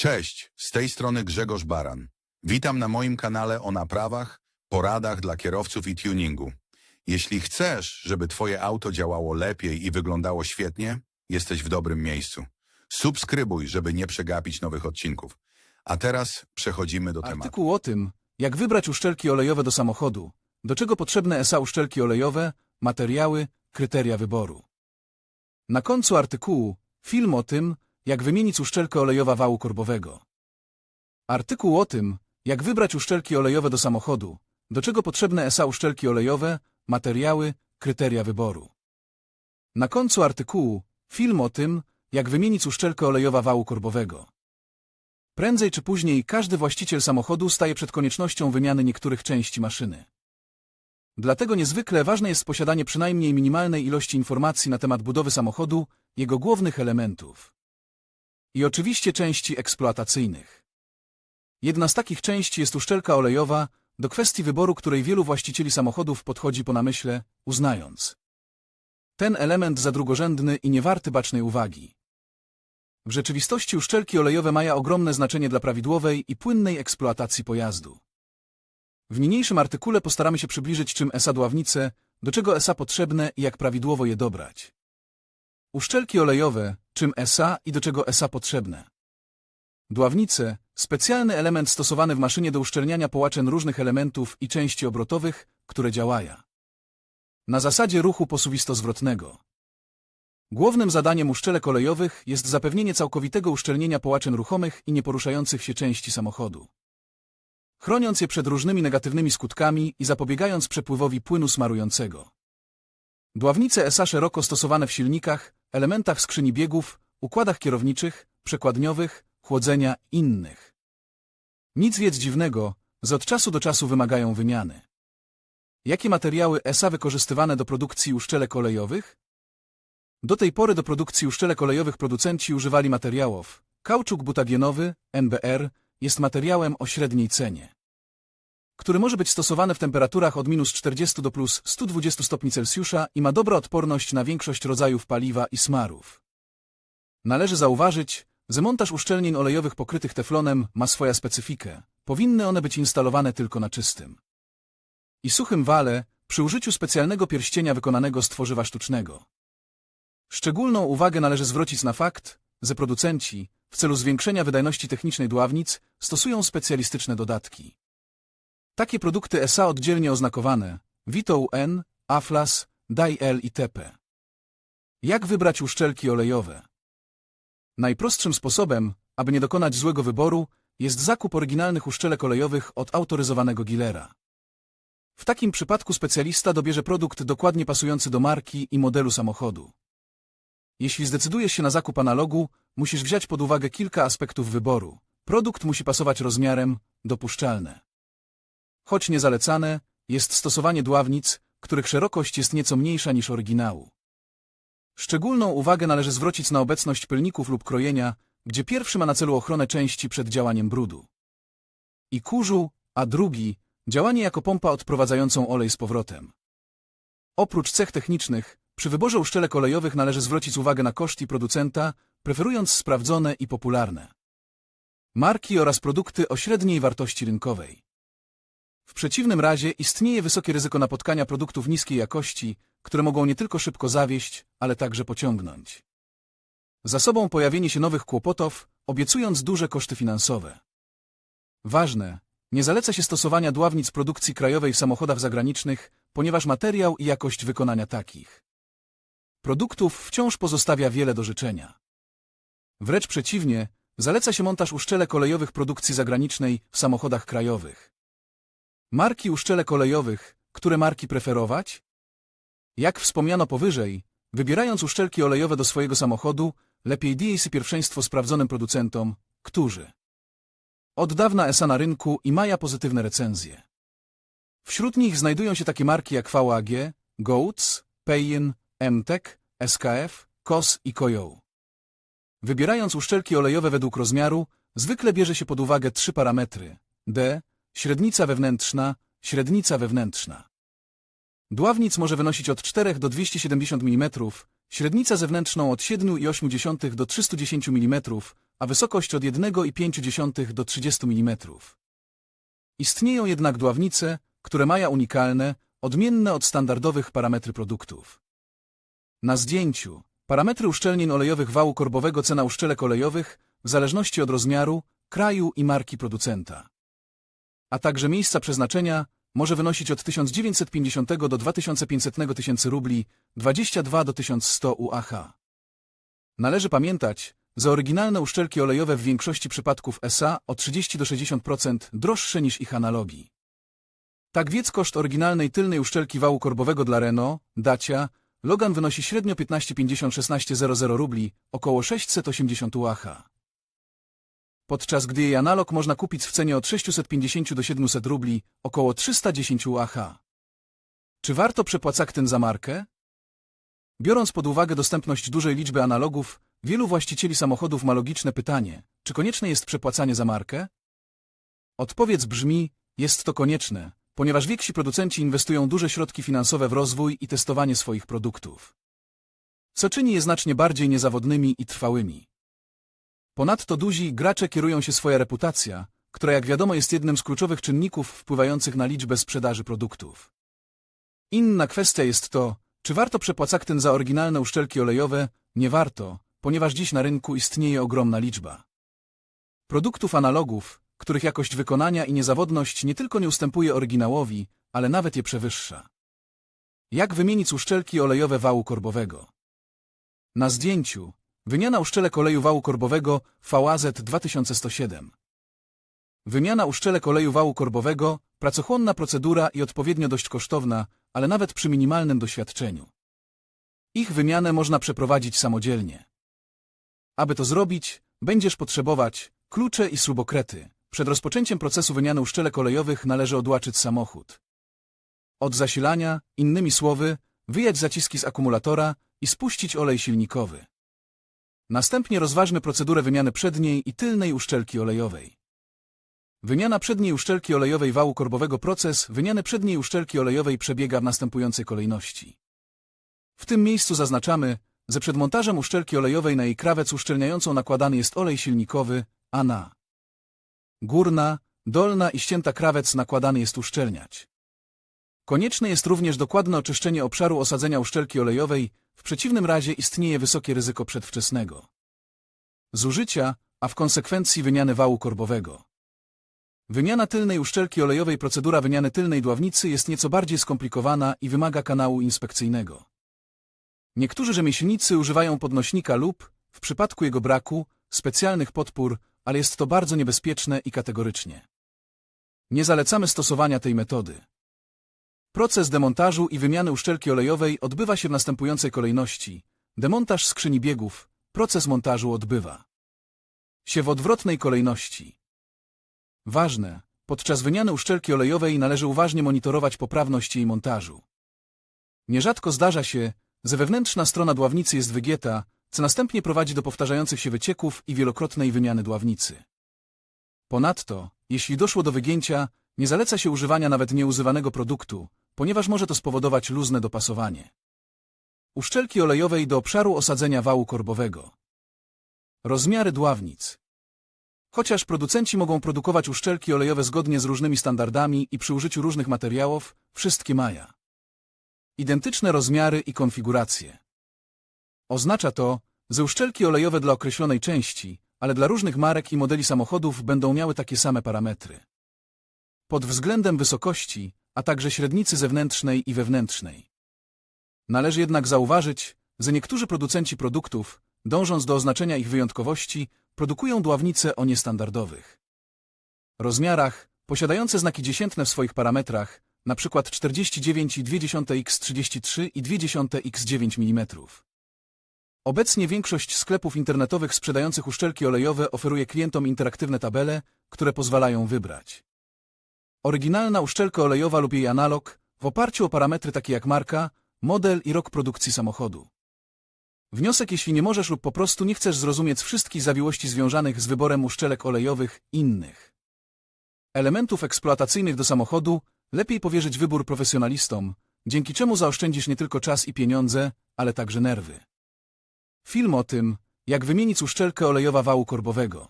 Cześć, z tej strony Grzegorz Baran. Witam na moim kanale o naprawach, poradach dla kierowców i tuningu. Jeśli chcesz, żeby Twoje auto działało lepiej i wyglądało świetnie, jesteś w dobrym miejscu. Subskrybuj, żeby nie przegapić nowych odcinków. A teraz przechodzimy do tematu. Artykuł o tym, jak wybrać uszczelki olejowe do samochodu, do czego potrzebne SA uszczelki olejowe, materiały, kryteria wyboru. Na końcu artykułu film o tym, jak wymienić uszczelkę olejowa wału korbowego. Artykuł o tym, jak wybrać uszczelki olejowe do samochodu, do czego potrzebne SA uszczelki olejowe, materiały, kryteria wyboru. Na końcu artykułu film o tym, jak wymienić uszczelkę olejowa wału korbowego. Prędzej czy później każdy właściciel samochodu staje przed koniecznością wymiany niektórych części maszyny. Dlatego niezwykle ważne jest posiadanie przynajmniej minimalnej ilości informacji na temat budowy samochodu, jego głównych elementów. I oczywiście części eksploatacyjnych. Jedna z takich części jest uszczelka olejowa, do kwestii wyboru której wielu właścicieli samochodów podchodzi po namyśle, uznając ten element za drugorzędny i niewarty bacznej uwagi. W rzeczywistości uszczelki olejowe mają ogromne znaczenie dla prawidłowej i płynnej eksploatacji pojazdu. W niniejszym artykule postaramy się przybliżyć czym ESA dławnice, do czego ESA potrzebne i jak prawidłowo je dobrać. Uszczelki olejowe, czym ESA i do czego ESA potrzebne. Dławnice, specjalny element stosowany w maszynie do uszczelniania połaczeń różnych elementów i części obrotowych, które działają. Na zasadzie ruchu posuwisto-zwrotnego. Głównym zadaniem uszczelek olejowych jest zapewnienie całkowitego uszczelnienia połaczeń ruchomych i nieporuszających się części samochodu. Chroniąc je przed różnymi negatywnymi skutkami i zapobiegając przepływowi płynu smarującego. Dławnice ESA szeroko stosowane w silnikach, elementach skrzyni biegów, układach kierowniczych, przekładniowych, chłodzenia innych. Nic więc dziwnego, że od czasu do czasu wymagają wymiany. Jakie materiały ESA wykorzystywane do produkcji uszczelek olejowych? Do tej pory do produkcji uszczelek olejowych producenci używali materiałów. Kauczuk butagienowy, NBR, jest materiałem o średniej cenie, który może być stosowany w temperaturach od minus 40 do plus 120 stopni Celsjusza i ma dobrą odporność na większość rodzajów paliwa i smarów. Należy zauważyć, że montaż uszczelnień olejowych pokrytych teflonem ma swoją specyfikę. Powinny one być instalowane tylko na czystym i suchym wale przy użyciu specjalnego pierścienia wykonanego z tworzywa sztucznego. Szczególną uwagę należy zwrócić na fakt, że producenci, w celu zwiększenia wydajności technicznej dławnic, stosują specjalistyczne dodatki. Takie produkty SA oddzielnie oznakowane Vito UN, Aflas, Dai-L itp. Jak wybrać uszczelki olejowe? Najprostszym sposobem, aby nie dokonać złego wyboru, jest zakup oryginalnych uszczelek olejowych od autoryzowanego dealera. W takim przypadku specjalista dobierze produkt dokładnie pasujący do marki i modelu samochodu. Jeśli zdecydujesz się na zakup analogu, musisz wziąć pod uwagę kilka aspektów wyboru. Produkt musi pasować rozmiarem, dopuszczalne. Choć niezalecane, jest stosowanie dławnic, których szerokość jest nieco mniejsza niż oryginału. Szczególną uwagę należy zwrócić na obecność pylników lub krojenia, gdzie pierwszy ma na celu ochronę części przed działaniem brudu i kurzu, a drugi działanie jako pompa odprowadzającą olej z powrotem. Oprócz cech technicznych, przy wyborze uszczelek olejowych należy zwrócić uwagę na koszty producenta, preferując sprawdzone i popularne marki oraz produkty o średniej wartości rynkowej. W przeciwnym razie istnieje wysokie ryzyko napotkania produktów niskiej jakości, które mogą nie tylko szybko zawieść, ale także pociągnąć za sobą pojawienie się nowych kłopotów, obiecując duże koszty finansowe. Ważne, nie zaleca się stosowania dławnic produkcji krajowej w samochodach zagranicznych, ponieważ materiał i jakość wykonania takich produktów wciąż pozostawia wiele do życzenia. Wręcz przeciwnie, zaleca się montaż uszczelek olejowych produkcji zagranicznej w samochodach krajowych. Marki uszczelek olejowych, które marki preferować? Jak wspomniano powyżej, wybierając uszczelki olejowe do swojego samochodu, lepiej DAC pierwszeństwo sprawdzonym producentom, którzy od dawna ESA na rynku i maja pozytywne recenzje. Wśród nich znajdują się takie marki jak VAG, Goats, Peyin, MTEK, SKF, KOS i Koyo. Wybierając uszczelki olejowe według rozmiaru, zwykle bierze się pod uwagę trzy parametry D, średnica wewnętrzna, średnica wewnętrzna. Dławnic może wynosić od 4 do 270 mm, średnica zewnętrzną od 7,8 do 310 mm, a wysokość od 1,5 do 30 mm. Istnieją jednak dławnice, które mają unikalne, odmienne od standardowych parametry produktów. Na zdjęciu parametry uszczelnień olejowych wału korbowego cena uszczelek olejowych w zależności od rozmiaru, kraju i marki producenta. A także miejsca przeznaczenia może wynosić od 1950 do 2500 tysięcy rubli, 22 do 1100 UAH. Należy pamiętać, że oryginalne uszczelki olejowe w większości przypadków SA o 30 do 60% droższe niż ich analogi. Tak więc koszt oryginalnej tylnej uszczelki wału korbowego dla Renault, Dacia, Logan wynosi średnio 15,50-16,00 rubli, około 680 UAH. Podczas gdy jej analog można kupić w cenie od 650 do 700 rubli, około 310 UAH. Czy warto przepłacać ten za markę? Biorąc pod uwagę dostępność dużej liczby analogów, wielu właścicieli samochodów ma logiczne pytanie, czy konieczne jest przepłacanie za markę? Odpowiedź brzmi, jest to konieczne, ponieważ więksi producenci inwestują duże środki finansowe w rozwój i testowanie swoich produktów. Co czyni je znacznie bardziej niezawodnymi i trwałymi. Ponadto duzi gracze kierują się swoja reputacja, która jak wiadomo jest jednym z kluczowych czynników wpływających na liczbę sprzedaży produktów. Inna kwestia jest to, czy warto przepłacać ten za oryginalne uszczelki olejowe? Nie warto, ponieważ dziś na rynku istnieje ogromna liczba produktów analogów, których jakość wykonania i niezawodność nie tylko nie ustępuje oryginałowi, ale nawet je przewyższa. Jak wymienić uszczelki olejowe wału korbowego? Na zdjęciu wymiana uszczelek oleju wału korbowego VAZ 2107. Wymiana uszczelek oleju wału korbowego, pracochłonna procedura i odpowiednio dość kosztowna, ale nawet przy minimalnym doświadczeniu. Ich wymianę można przeprowadzić samodzielnie. Aby to zrobić, będziesz potrzebować klucze i śrubokrety. Przed rozpoczęciem procesu wymiany uszczelek olejowych należy odłaczyć samochód. Od zasilania, innymi słowy, wyjać zaciski z akumulatora i spuścić olej silnikowy. Następnie rozważmy procedurę wymiany przedniej i tylnej uszczelki olejowej. Wymiana przedniej uszczelki olejowej wału korbowego Proces wymiany przedniej uszczelki olejowej przebiega w następującej kolejności. W tym miejscu zaznaczamy, że przed montażem uszczelki olejowej na jej krawec uszczelniającą nakładany jest olej silnikowy, a na górna, dolna i ścięta krawec nakładany jest uszczelniać. Konieczne jest również dokładne oczyszczenie obszaru osadzenia uszczelki olejowej, w przeciwnym razie istnieje wysokie ryzyko przedwczesnego zużycia, a w konsekwencji wymiany wału korbowego. Wymiana tylnej uszczelki olejowej Procedura wymiany tylnej dławnicy jest nieco bardziej skomplikowana i wymaga kanału inspekcyjnego. Niektórzy rzemieślnicy używają podnośnika lub, w przypadku jego braku, specjalnych podpór, ale jest to bardzo niebezpieczne i kategorycznie. Nie zalecamy stosowania tej metody. Proces demontażu i wymiany uszczelki olejowej odbywa się w następującej kolejności. Demontaż skrzyni biegów, proces montażu odbywa się w odwrotnej kolejności. Ważne, podczas wymiany uszczelki olejowej należy uważnie monitorować poprawność jej montażu. Nierzadko zdarza się, że wewnętrzna strona dławnicy jest wygięta, co następnie prowadzi do powtarzających się wycieków i wielokrotnej wymiany dławnicy. Ponadto, jeśli doszło do wygięcia, nie zaleca się używania nawet nieużywanego produktu, ponieważ może to spowodować luzne dopasowanie. Uszczelki olejowej do obszaru osadzenia wału korbowego. Rozmiary dławnic. Chociaż producenci mogą produkować uszczelki olejowe zgodnie z różnymi standardami i przy użyciu różnych materiałów, wszystkie mają identyczne rozmiary i konfiguracje. Oznacza to, że uszczelki olejowe dla określonej części, ale dla różnych marek i modeli samochodów będą miały takie same parametry. Pod względem wysokości, a także średnicy zewnętrznej i wewnętrznej. Należy jednak zauważyć, że niektórzy producenci produktów, dążąc do oznaczenia ich wyjątkowości, produkują dławnice o niestandardowych rozmiarach, posiadające znaki dziesiętne w swoich parametrach, np. 49,2x33 i 0,2x9 mm. Obecnie większość sklepów internetowych sprzedających uszczelki olejowe oferuje klientom interaktywne tabele, które pozwalają wybrać oryginalna uszczelka olejowa lub jej analog w oparciu o parametry takie jak marka, model i rok produkcji samochodu. Wniosek jeśli nie możesz lub po prostu nie chcesz zrozumieć wszystkich zawiłości związanych z wyborem uszczelek olejowych innych elementów eksploatacyjnych do samochodu, lepiej powierzyć wybór profesjonalistom, dzięki czemu zaoszczędzisz nie tylko czas i pieniądze, ale także nerwy. Film o tym, jak wymienić uszczelkę olejowa wału korbowego.